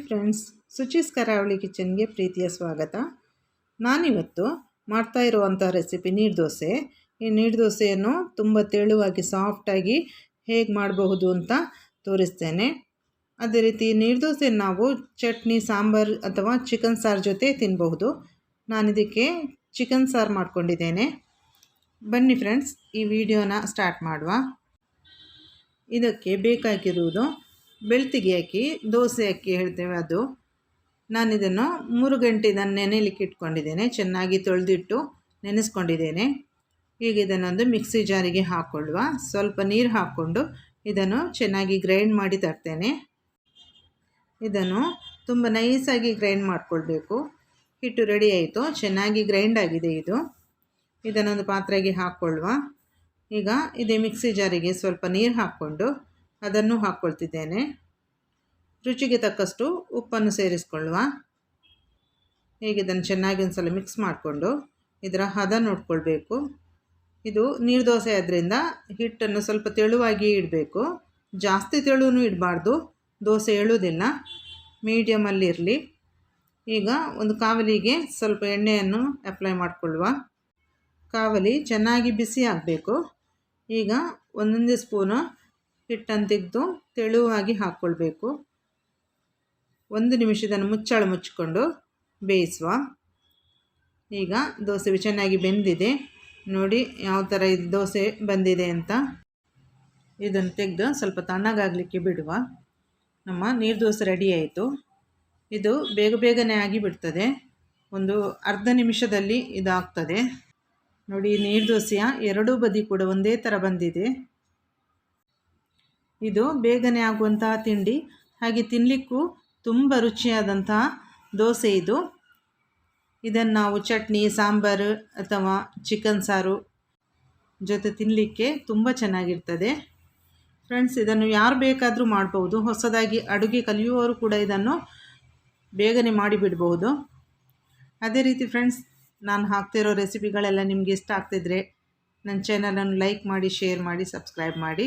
Friends ಸುಚೀಸ್ ಕರಾವಳಿ ಕಿಚನ್ಗೆ ಪ್ರೀತಿಯ ಸ್ವಾಗತ. ನಾನಿವತ್ತು ಮಾಡ್ತಾ ಇರುವಂಥ ರೆಸಿಪಿ ನೀರು ದೋಸೆ. ಈ ನೀರು ದೋಸೆಯನ್ನು ತುಂಬ ತೆಳುವಾಗಿ ಸಾಫ್ಟಾಗಿ ಹೇಗೆ ಮಾಡಬಹುದು ಅಂತ ತೋರಿಸ್ತೇನೆ. ಅದೇ ರೀತಿ ನೀರು ದೋಸೆ ನಾವು ಚಟ್ನಿ, ಸಾಂಬಾರು ಅಥವಾ ಚಿಕನ್ ಸಾರು ಜೊತೆ ತಿನ್ನಬಹುದು ನಾನಿದಕ್ಕೆ ಚಿಕನ್ ಸಾರು ಮಾಡ್ಕೊಂಡಿದ್ದೇನೆ. ಬನ್ನಿ ಫ್ರೆಂಡ್ಸ್, ಈ ವಿಡಿಯೋನ ಸ್ಟಾರ್ಟ್ ಮಾಡುವ. ಇದಕ್ಕೆ ಬೇಕಾಗಿರುವುದು ಬೆಳ್ತಿಗೆ ಅಕ್ಕಿ ದೋಸೆ ಅಕ್ಕಿ ಹೇಳ್ತೇವೆ ಅದು. ನಾನಿದನ್ನು ಮೂರು ಗಂಟೆ ಇದನ್ನು ನೆನೆಯಲಿಕ್ಕೆ ಇಟ್ಕೊಂಡಿದ್ದೇನೆ. ಚೆನ್ನಾಗಿ ತೊಳೆದಿಟ್ಟು ನೆನೆಸ್ಕೊಂಡಿದ್ದೇನೆ. ಈಗ ಇದನ್ನೊಂದು ಮಿಕ್ಸಿ ಜಾರಿಗೆ ಹಾಕ್ಕೊಳ್ಳುವ ಸ್ವಲ್ಪ ನೀರು ಹಾಕ್ಕೊಂಡು ಇದನ್ನು ಚೆನ್ನಾಗಿ ಗ್ರೈಂಡ್ ಮಾಡಿ ತರ್ತೇನೆ. ಇದನ್ನು ತುಂಬ ನೈಸಾಗಿ ಗ್ರೈಂಡ್ ಮಾಡಿಕೊಳ್ಬೇಕು. ಹಿಟ್ಟು ರೆಡಿ ಆಯಿತು. ಚೆನ್ನಾಗಿ ಗ್ರೈಂಡ್ ಆಗಿದೆ ಇದು. ಇದನ್ನೊಂದು ಪಾತ್ರೆಗೆ ಹಾಕ್ಕೊಳ್ಳುವ. ಈಗ ಇದೇ ಮಿಕ್ಸಿ ಜಾರಿಗೆ ಸ್ವಲ್ಪ ನೀರು ಹಾಕ್ಕೊಂಡು ಅದನ್ನು ಹಾಕ್ಕೊಳ್ತಿದ್ದೇನೆ. ರುಚಿಗೆ ತಕ್ಕಷ್ಟು ಉಪ್ಪನ್ನು ಸೇರಿಸ್ಕೊಳ್ಳುವ. ಹೀಗೆ ಇದನ್ನು ಚೆನ್ನಾಗಿ ಒಂದು ಸಲ ಮಿಕ್ಸ್ ಮಾಡಿಕೊಂಡು ಇದರ ಹದ ನೋಡ್ಕೊಳ್ಬೇಕು. ಇದು ನೀರು ದೋಸೆ ಆದ್ದರಿಂದ ಹಿಟ್ಟನ್ನು ಸ್ವಲ್ಪ ತೆಳುವಾಗಿ ಇಡಬೇಕು. ಜಾಸ್ತಿ ತೆಳುವೂ ಇಡಬಾರ್ದು. ದೋಸೆ ಎಳುವುದಿಲ್ಲ ಮೀಡಿಯಮಲ್ಲಿರಲಿ ಈಗ ಒಂದು ಕಾವಲಿಗೆ ಸ್ವಲ್ಪ ಎಣ್ಣೆಯನ್ನು ಅಪ್ಲೈ ಮಾಡಿಕೊಳ್ಳುವ. ಕಾವಲಿ ಚೆನ್ನಾಗಿ ಬಿಸಿ ಆಗಬೇಕು. ಈಗ ಒಂದೊಂದೇ ಸ್ಪೂನು ಹಿಟ್ಟನ್ನು ತೆಗೆದು ತೆಳುವಾಗಿ ಹಾಕ್ಕೊಳ್ಬೇಕು ಒಂದು ನಿಮಿಷದನ್ನು ಮುಚ್ಚಳ ಮುಚ್ಚಿಕೊಂಡು ಬೇಯಿಸುವ. ಈಗ ದೋಸೆ ಚೆನ್ನಾಗಿ ಬೆಂದಿದೆ. ನೋಡಿ ಯಾವ ಥರ ಇದು ದೋಸೆ ಬಂದಿದೆ ಅಂತ. ಇದನ್ನು ತೆಗೆದು ಸ್ವಲ್ಪ ತಣ್ಣಗಾಗಲಿಕ್ಕೆ ಬಿಡುವ. ನಮ್ಮ ನೀರು ದೋಸೆ ರೆಡಿ ಆಯಿತು. ಇದು ಬೇಗ ಬೇಗನೆ ಆಗಿ ಬಿಡ್ತದೆ ಒಂದು ಅರ್ಧ ನಿಮಿಷದಲ್ಲಿ ಇದಾಗ್ತದೆ. ನೋಡಿ, ನೀರು ದೋಸೆಯ ಎರಡೂ ಬದಿ ಕೂಡ ಒಂದೇ ಥರ ಬಂದಿದೆ. ಇದು ಬೇಗನೆ ಆಗುವಂತಹ ತಿಂಡಿ. ಹಾಗೆ ತಿನ್ನಲಿಕ್ಕೂ ತುಂಬ ರುಚಿಯಾದಂತಹ ದೋಸೆ ಇದು. ಇದನ್ನು ನಾವು ಚಟ್ನಿ, ಸಾಂಬಾರು ಅಥವಾ ಚಿಕನ್ ಸಾರು ಜೊತೆ ತಿನ್ನಲಿಕ್ಕೆ ತುಂಬ ಚೆನ್ನಾಗಿರ್ತದೆ. ಫ್ರೆಂಡ್ಸ್ ಇದನ್ನು ಯಾರು ಬೇಕಾದರೂ ಮಾಡ್ಬೋದು ಹೊಸದಾಗಿ ಅಡುಗೆ ಕಲಿಯುವವರು ಕೂಡ ಇದನ್ನು ಬೇಗನೆ ಮಾಡಿಬಿಡ್ಬೋದು ಅದೇ ರೀತಿ ಫ್ರೆಂಡ್ಸ್ ನಾನು ಹಾಕ್ತಿರೋ ರೆಸಿಪಿಗಳೆಲ್ಲ ನಿಮಗೆ ಇಷ್ಟ ಆಗ್ತಿದ್ರೆ ನನ್ನ ಚಾನಲನ್ನು ಲೈಕ್ ಮಾಡಿ ಶೇರ್ ಮಾಡಿ ಸಬ್ಸ್ಕ್ರೈಬ್ ಮಾಡಿ.